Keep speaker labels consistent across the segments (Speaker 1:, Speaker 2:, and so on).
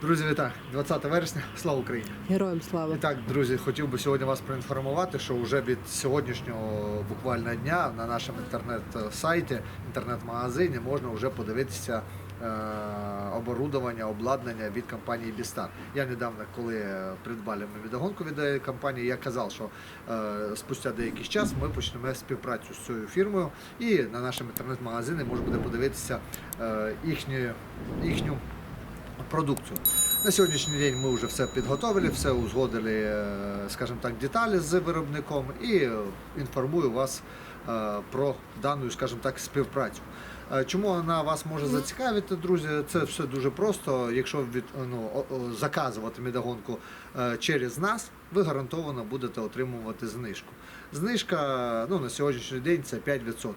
Speaker 1: Друзі, вітаю! 20 вересня, слава Україні!
Speaker 2: Героям слава.
Speaker 1: І так, друзі, хотів би сьогодні вас проінформувати, що вже від сьогоднішнього буквально дня на нашому інтернет-сайті, інтернет-магазині можна вже подивитися е, оборудовання, обладнання від компанії Бістар. Я недавно, коли придбали ми відогонку від е, компанії, я казав, що е, спустя деякий час ми почнемо співпрацю з цією фірмою, і на нашому інтернет-магазині можна буде подивитися е, їхню, їхню продукцію. На сьогоднішній день ми вже все підготовили, все узгодили, е, скажімо так, деталі з виробником і інформую вас е, про дану, скажімо так, співпрацю. Е, Чому вона вас може зацікавити, друзі? Це все дуже просто. Якщо від ну, заказувати медогонку через нас, ви гарантовано будете отримувати знижку. Знижка ну, на сьогоднішній день це 5%.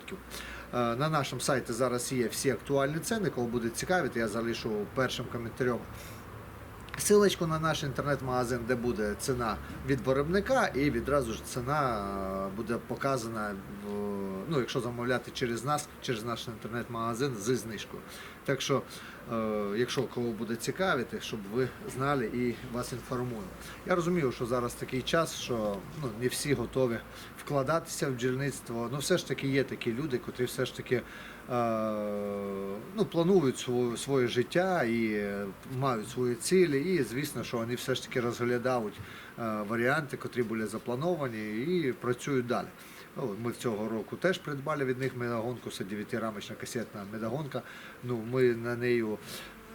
Speaker 1: Е, На нашому сайті зараз є всі актуальні ціни. Кого буде цікавити, я залишу першим коментарем Силочку на наш інтернет-магазин, де буде ціна від виробника, і відразу ж ціна е, буде показана, в- ну, якщо замовляти через нас, через наш інтернет-магазин зі знижкою. Так що, е, якщо кого буде цікавити, щоб ви знали і вас інформую. Я розумію, що зараз такий час, що ну, не всі готові вкладатися в бджільництво. Ну, все ж таки є такі люди, котрі все ж таки е, ну, планують своє, своє життя і е, мають свої цілі. І звісно, що вони все ж таки розглядають е, варіанти, котрі були заплановані, і працюють далі. Ну, ми цього року теж придбали від них медогонку, це 9-рамочна касетна медогонка. Ну, ми на неї,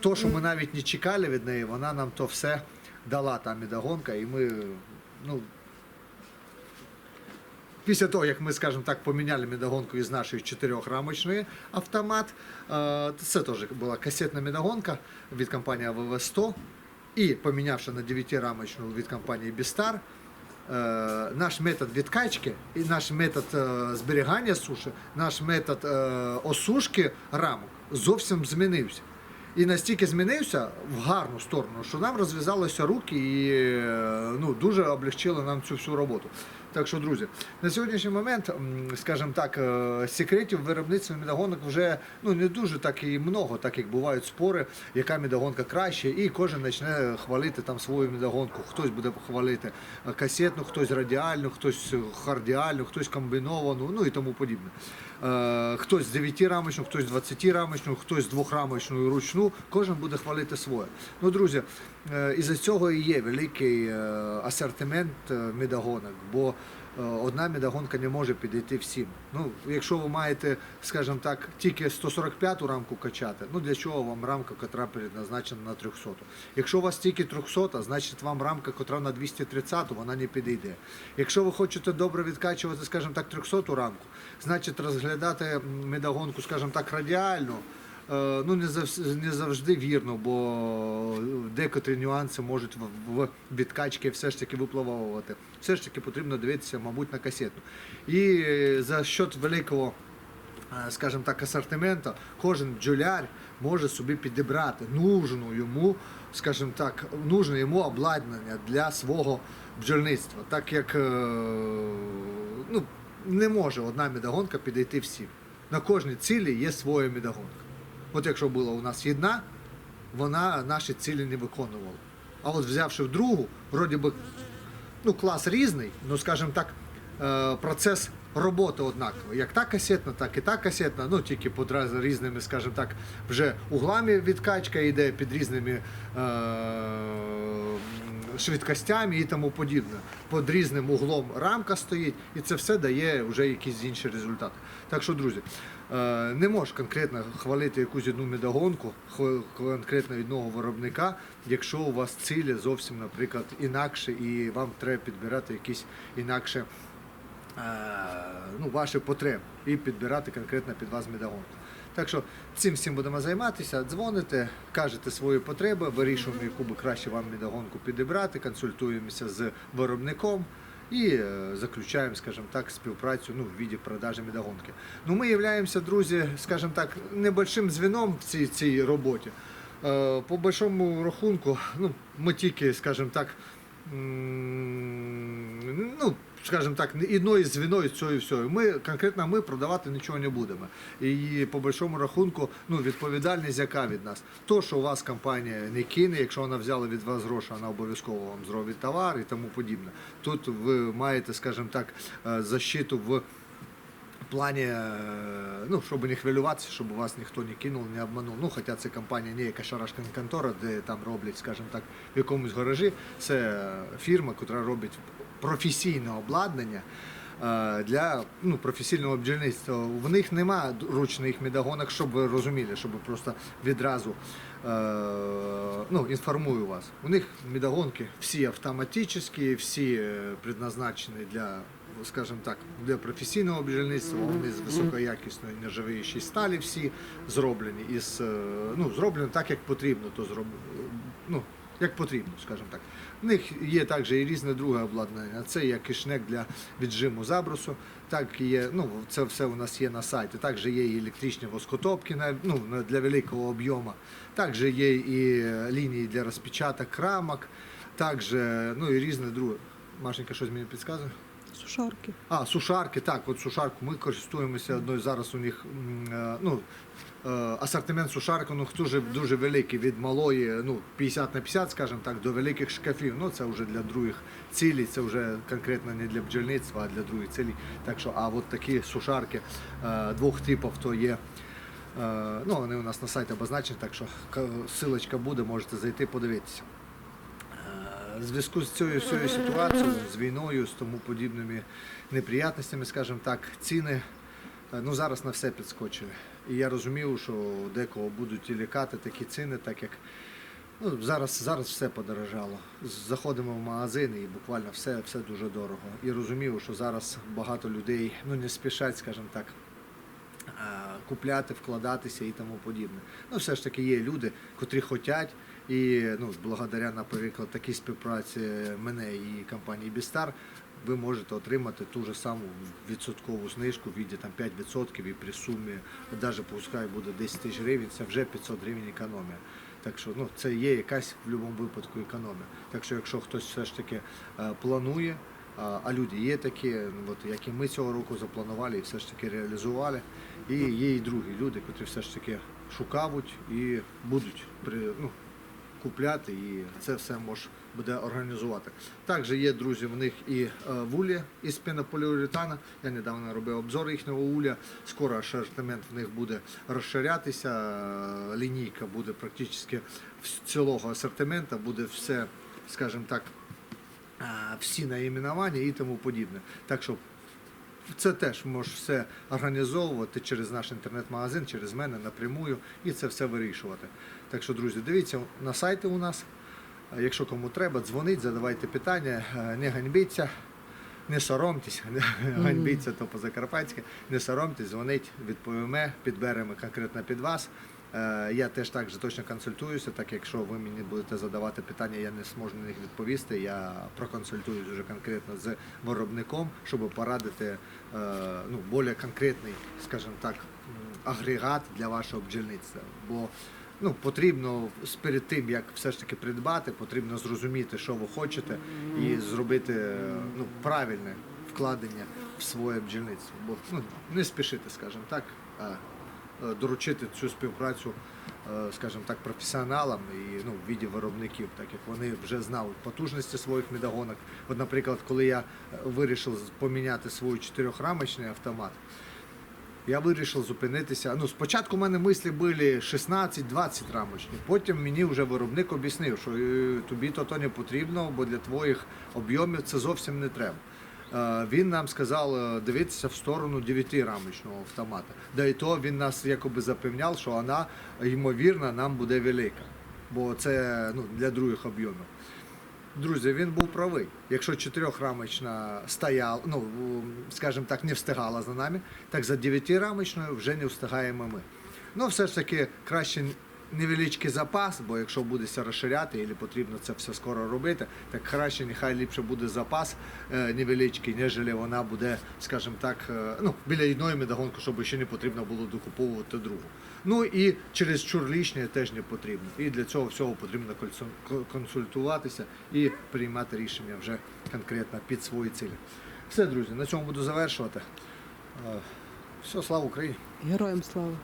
Speaker 1: то, що ми навіть не чекали від неї, вона нам то все дала та медогонка, і ми ну, Після того, як ми, скажімо так, поміняли медогонку із нашої чотирьохрамочної автомат, е, це теж була касетна медогонка від компанії АВВ-100. І помінявши на 9-рамочну від компанії Бістар, е, наш метод відкачки і наш метод е, зберігання суші, наш метод осушки рамок зовсім змінився. І настільки змінився в гарну сторону, що нам розв'язалися руки і ну, дуже облегчило нам цю всю роботу. Так що, друзі, на сьогоднішній момент, скажімо так, е, секретів виробництва медогонок вже ну, не дуже так і много, так як бувають спори, яка медогонка краще, і кожен почне хвалити там свою медогонку. Хтось буде хвалити е, касетну, хтось радіальну, хтось хардіальну, хтось комбіновану, ну і тому подібне. Е, Хтось з 9-рамочну, хтось 20-рамочну, хтось з 2-рамочну і ручну, кожен буде хвалити своє. Ну, друзі, е, із-за цього і є великий асортимент е, бо одна медогонка не може підійти всім. Ну, якщо ви маєте, скажімо так, тільки 145-ту рамку качати, ну для чого вам рамка, яка предназначена на 300 -ту? Якщо у вас тільки 300, значить вам рамка, яка на 230, вона не підійде. Якщо ви хочете добре відкачувати, скажімо так, 300-ту рамку, значить розглядати м, медогонку, скажімо так, радіальну. Е, Ну, не завжди, не завжди вірно, бо декотрі нюанси можуть в, відкачки все ж таки випливовувати. Все ж таки потрібно дивитися, мабуть, на касетну. І за счет великого е, скажімо так, асортименту, кожен бджоляр може собі підібрати нужну йому, скажімо так, нужне йому обладнання для свого бджольництва, так як е, ну, не може одна медогонка підійти всім. На кожній цілі є своя медогонка. От якщо була у нас одна, вона наші цілі не виконувала. А от взявши в другу, вроді би ну, клас різний, ну скажімо так, е, процес роботи однаковий. Як та касетна, так і та касетна, ну тільки під різними, скажімо так, вже углами відкачка йде під різними е, швидкостями і тому подібне. Під різним углом рамка стоїть, і це все дає вже якісь інші результати. Так що, друзі, не можеш конкретно хвалити якусь одну медогонку, конкретно одного виробника, якщо у вас цілі зовсім, наприклад, інакше, і вам треба підбирати якісь інакше е, ну, ваші потреби і підбирати конкретно під вас медогонку. Так що цим всім будемо займатися, дзвоните, кажете свої потреби, вирішуємо, яку би краще вам медогонку підібрати, консультуємося з виробником і е, заключаємо, скажімо так, співпрацю ну, в віді продажі медогонки. Ну, ми являємося, друзі, скажімо так, небольшим звіном в цій, цій роботі. Е, По большому рахунку, ну, ми тільки, скажімо так, ну, скажімо так, одною звіною з цією всього. Ми конкретно ми продавати нічого не будемо. І по большому рахунку, ну відповідальність яка від нас? То, що у вас компанія не кине, якщо вона взяла від вас гроші, вона обов'язково вам зробить товар і тому подібне. Тут ви маєте, скажімо так, е, защиту в плані, е, ну, щоб не хвилюватися, щоб вас ніхто не кинув, не обманув. Ну, хоча це компанія не якась шарашка контора, де там роблять, скажімо так, в якомусь гаражі. Це фірма, яка робить професійне обладнання. е, Для ну, професійного бджільництва в них нема ручних медогонок, щоб ви розуміли, щоб просто відразу е, ну, інформую вас. У них медогонки всі автоматичні, всі е, предназначені для скажімо так, для професійного бджільництва, вони з високоякісної нержавіючої сталі всі зроблені із ну, зроблені так, як потрібно, то зроб... ну, як потрібно, скажімо так. В них є також і різне друге обладнання. Це є кишнек для віджиму забросу. Так є, ну це все у нас є на сайті. Також є і електричні воскотопки на, ну, для великого об'єму. Також є і лінії для розпечаток рамок, також ну і різне друге. Машенька щось мені підказує?
Speaker 2: Сушарки.
Speaker 1: А, сушарки, так, от сушарку. Ми користуємося одною зараз у них е, ну, е, асортимент сушарок у них дуже, дуже великий від малої, ну, 50 на 50, скажімо так, до великих шкафів. Ну, це вже для других цілей, це вже конкретно не для бджільництва, а для других цілей. Так що, а от такі сушарки е, двох типів, то є. Ну, вони у нас на сайті обозначені, так що ка- силочка буде, можете зайти подивитися. В зв'язку з цією всією ситуацією, з війною, з тому подібними неприятностями, скажімо так, ціни е, ну, зараз на все підскочили. І я розумів, що декого будуть і лякати такі ціни, так як ну, зараз, зараз все подорожало. Заходимо в магазин і буквально все, все дуже дорого. І розумів, що зараз багато людей ну, не спішать, скажімо так, е, купляти, вкладатися і тому подібне. Ну, все ж таки є люди, котрі хочуть, і ну, благодаря, наприклад, такій співпраці мене і компанії Бістар, ви можете отримати ту ж саму відсоткову знижку в віді там 5% і при сумі, навіть пускай буде 10 тисяч гривень, це вже 500 гривень економія. Так що ну, це є якась в будь-якому випадку економія. Так що якщо хтось все ж таки е, планує, а, а люди є такі, от, як і ми цього року запланували і все ж таки реалізували. І є і другі люди, котрі все ж таки шукають і будуть при, ну, купляти, і це все може буде організувати. Також є, друзі, в них і е, вулі із пенополіуретана. Я недавно робив обзор їхнього уля. Скоро асортимент в них буде розширятися. е, Лінійка буде практично цілого асортименту, буде все, скажімо так, е, всі наіменування і тому подібне. Так що це теж можеш все організовувати через наш інтернет-магазин, через мене напрямую і це все вирішувати. Так що, друзі, дивіться на сайти у нас. Якщо кому треба, дзвоніть, задавайте питання, е, не ганьбіться, не соромтесь, ганьбіться то по-закарпатськи, не соромтесь, дзвоніть, відповіме, підберемо конкретно під вас. Е, Я теж так же точно консультуюся, так якщо ви мені будете задавати питання, я не зможу на них відповісти. Я проконсультуюсь вже конкретно з виробником, щоб порадити е, ну, більш конкретний, скажімо так, агрегат для вашого бджільництва. Бо ну, потрібно перед тим, як все ж таки придбати, потрібно зрозуміти, що ви хочете, і зробити ну, правильне вкладення в своє бджільництво. Бо ну, не спішити, скажімо так, доручити цю співпрацю, е, скажімо так, професіоналам і ну, в віді виробників, так як вони вже знають потужності своїх медогонок. От, наприклад, коли я е, вирішив поміняти свій чотирьохрамочний автомат, я вирішив зупинитися. Ну, спочатку в мене мислі були 16-20 рамочні. Потім мені вже виробник об'яснив, що е, тобі то, то не потрібно, бо для твоїх об'ємів це зовсім не треба. Е, Він нам сказав е, дивитися в сторону 9-рамочного автомата. Да і то він нас якоби запевняв, що вона, ймовірно, нам буде велика. Бо це ну, для других об'ємів. Друзі, він був правий. Якщо чотирьохрамочна стояла, ну скажімо так, не встигала за нами, так за дев'ятирамочною вже не встигаємо ми. Ну, все ж таки краще невеличкий запас, бо якщо будеться розширяти, і потрібно це все скоро робити, так краще нехай ліпше буде запас е, невеличкий, ніж вона буде, скажімо так, е, ну, біля одної медогонки, щоб ще не потрібно було докуповувати другу. Ну і через чур лишнє теж не потрібно. І для цього всього потрібно консультуватися і приймати рішення вже конкретно під свої цілі. Все, друзі, на цьому буду завершувати. Е, Все, слава Україні!
Speaker 2: Героям слава.